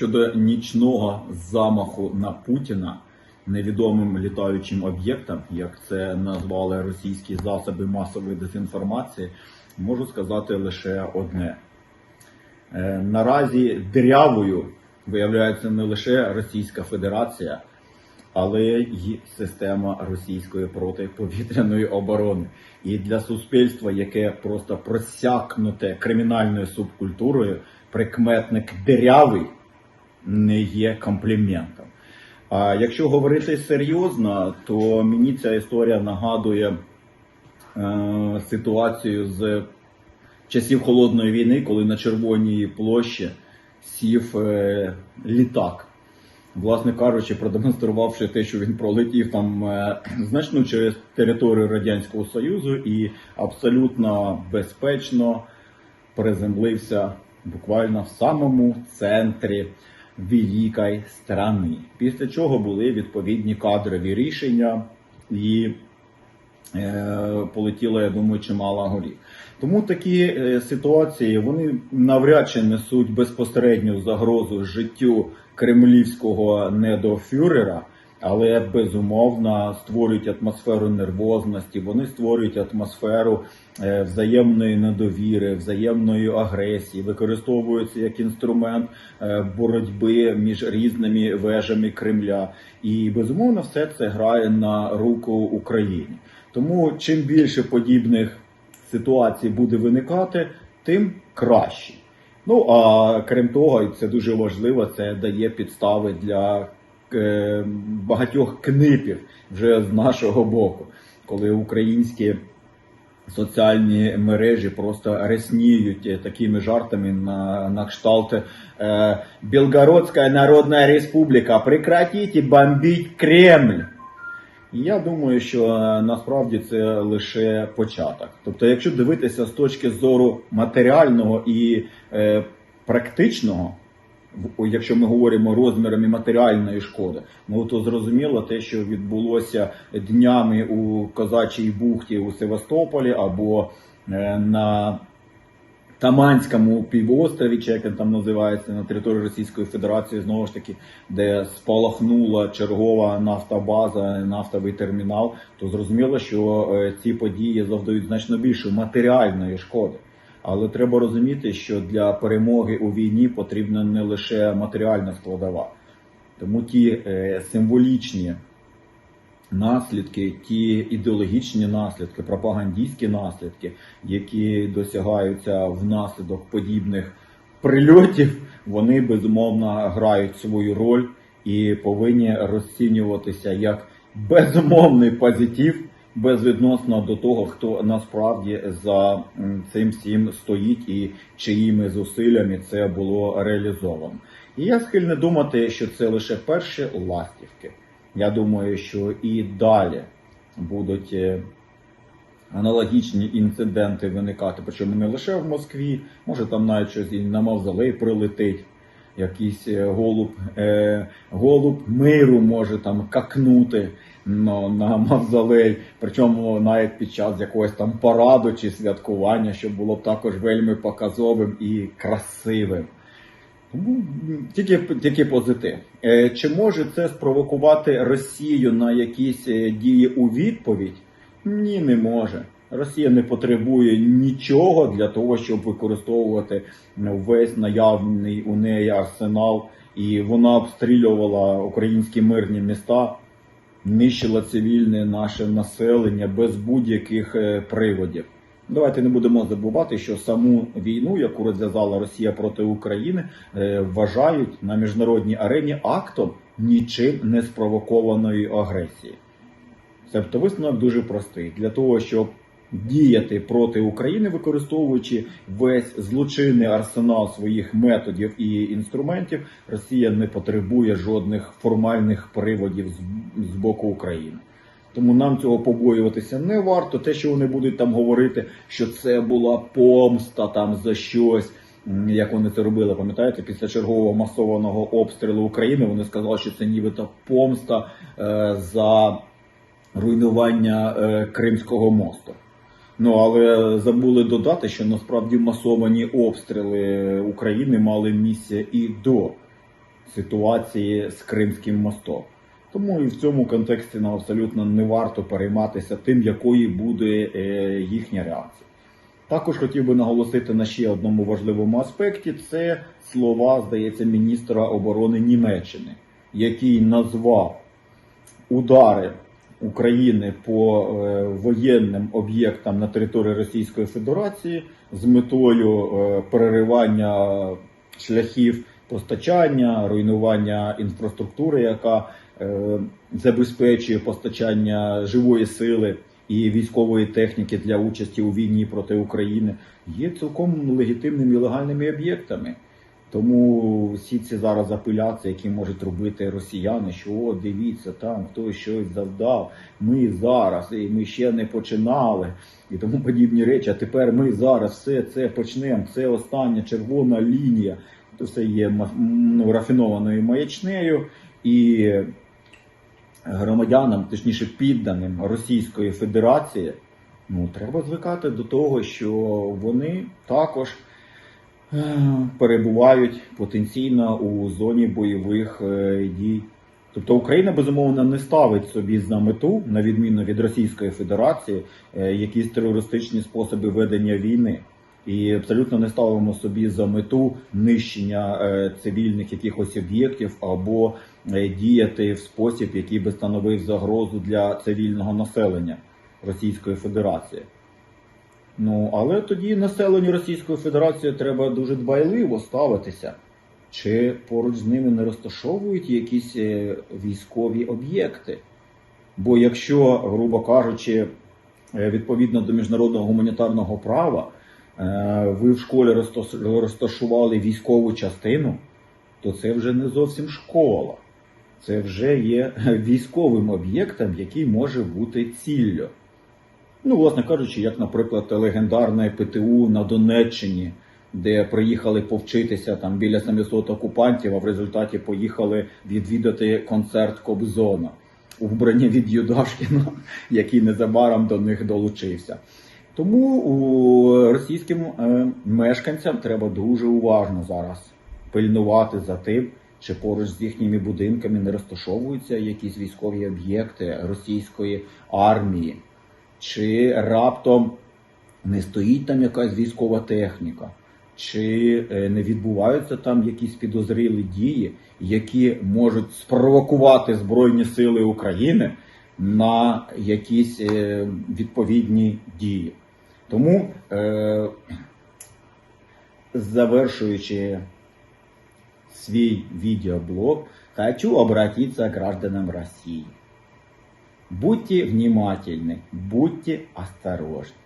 щодо нічного замаху на Путіна невідомим літаючим об'єктам, як це назвали російські засоби масової дезінформації, можу сказати лише одне. Е, Наразі дирявою виявляється не лише Російська Федерація, але й система російської протиповітряної оборони. І для суспільства, яке просто просякнуте кримінальною субкультурою, прикметник дирявий не є компліментом. А якщо говорити серйозно, то мені ця історія нагадує е, ситуацію з часів холодної війни, коли на Червоній площі сів е, літак. Власне кажучи, продемонструвавши те, що він пролетів там е, значну через територію Радянського Союзу і абсолютно безпечно приземлився буквально в самому центрі великої страни. Після чого були відповідні кадрові рішення і е, полетіло, я думаю, чимало голів. Тому такі е, ситуації вони навряд чи несуть безпосередню загрозу життю кремлівського недофюрера, але безумовно створюють атмосферу нервозності, вони створюють атмосферу е, взаємної недовіри, взаємної агресії, використовуються як інструмент е, боротьби між різними вежами Кремля. І безумовно все це грає на руку Україні. Тому чим більше подібних ситуацій буде виникати, тим краще. Ну а крім того, і це дуже важливо, це дає підстави для багатьох книпів вже з нашого боку, коли українські соціальні мережі просто ресніють е, такими жартами на, на кшталт е, Білгородська Народна Республіка, прекратіть бомбіть Кремль. Я думаю, що е, насправді це лише початок. Тобто, якщо дивитися з точки зору матеріального і е, практичного, якщо ми говоримо розмірами матеріальної шкоди, ну то зрозуміло те, що відбулося днями у Козачій бухті у Севастополі або е, на Таманському півострові, чи як він там називається, на території Російської Федерації, знову ж таки, де спалахнула чергова нафтобаза, нафтовий термінал, то зрозуміло, що е, ці події завдають значно більше матеріальної шкоди. Але треба розуміти, що для перемоги у війні потрібна не лише матеріальна складова. Тому ті е, символічні наслідки, ті ідеологічні наслідки, пропагандистські наслідки, які досягаються внаслідок подібних прильотів, вони безумовно грають свою роль і повинні розцінюватися як безумовний позитив. Безвідносно до того, хто насправді за цим всім стоїть і чиїми зусиллями це було реалізовано. І я схильний думати, що це лише перші ластівки. Я думаю, що і далі будуть е, аналогічні інциденти виникати, причому не лише в Москві, може там навіть щось і на мавзолей прилетить. Якийсь е, голуб, е, голуб миру може там какнути на, на мавзолей, причому навіть під час якогось там параду чи святкування, що було б також вельми показовим і красивим. Тому тільки, тільки позитив. Е, Чи може це спровокувати Росію на якісь дії у відповідь? Ні, не може. Росія не потребує нічого для того, щоб використовувати весь наявний у неї арсенал, і вона обстрілювала українські мирні міста, нищила цивільне наше населення без будь-яких е, приводів. Давайте не будемо забувати, що саму війну, яку розв'язала Росія проти України, е, вважають на міжнародній арені актом нічим не спровокованої агресії. Тобто висновок дуже простий. Для того, щоб діяти проти України, використовуючи весь злочинний арсенал своїх методів і інструментів, Росія не потребує жодних формальних приводів з, боку України. Тому нам цього побоюватися не варто. Те, що вони будуть там говорити, що це була помста там за щось. Як вони це робили, пам'ятаєте, після чергового масованого обстрілу України вони сказали, що це нібито помста е, за руйнування е, Кримського мосту. Ну але забули додати, що насправді масовані обстріли України мали місце і до ситуації з Кримським мостом. Тому і в цьому контексті нам абсолютно не варто перейматися тим, якою буде е, їхня реакція. Також хотів би наголосити на ще одному важливому аспекті: це слова, здається, міністра оборони Німеччини, який назвав удари України по е, воєнним об'єктам на території Російської Федерації з метою е, переривання шляхів постачання, руйнування інфраструктури, яка е, забезпечує постачання живої сили і військової техніки для участі у війні проти України, є цілком легітимними і легальними об'єктами. Тому всі ці зараз апеляції, які можуть робити росіяни, що о, дивіться, там хтось щось завдав, ми зараз, і ми ще не починали, і тому подібні речі. А тепер ми зараз все це почнемо. Це остання червона лінія. То все є ну, рафінованою маячнею і громадянам, точніше підданим Російської Федерації, ну треба звикати до того, що вони також перебувають потенційно у зоні бойових е, дій. Тобто Україна безумовно не ставить собі за мету, на відміну від Російської Федерації, е, якісь терористичні способи ведення війни. І абсолютно не ставимо собі за мету нищення е, цивільних якихось об'єктів або е, діяти в спосіб, який би становив загрозу для цивільного населення Російської Федерації. Ну, але тоді населенню Російської Федерації треба дуже дбайливо ставитися. Чи поруч з ними не розташовують якісь е, військові об'єкти? Бо якщо, грубо кажучи, е, відповідно до міжнародного гуманітарного права, е, ви в школі розташували військову частину, то це вже не зовсім школа. Це вже є військовим об'єктом, який може бути ціллю. Ну, власне кажучи, як, наприклад, легендарне ПТУ на Донеччині, де приїхали повчитися там біля 700 окупантів, а в результаті поїхали відвідати концерт Кобзона у вбранні від Юдашкіна, який незабаром до них долучився. Тому у російським е, мешканцям треба дуже уважно зараз пильнувати за тим, чи поруч з їхніми будинками не розташовуються якісь військові об'єкти російської армії, чи раптом не стоїть там якась військова техніка, чи е, не відбуваються там якісь підозрілі дії, які можуть спровокувати Збройні Сили України на якісь е, відповідні дії. Тому, е, завершуючи свой видеоблог, хочу обратиться к гражданам России. Будьте внимательны, будьте осторожны.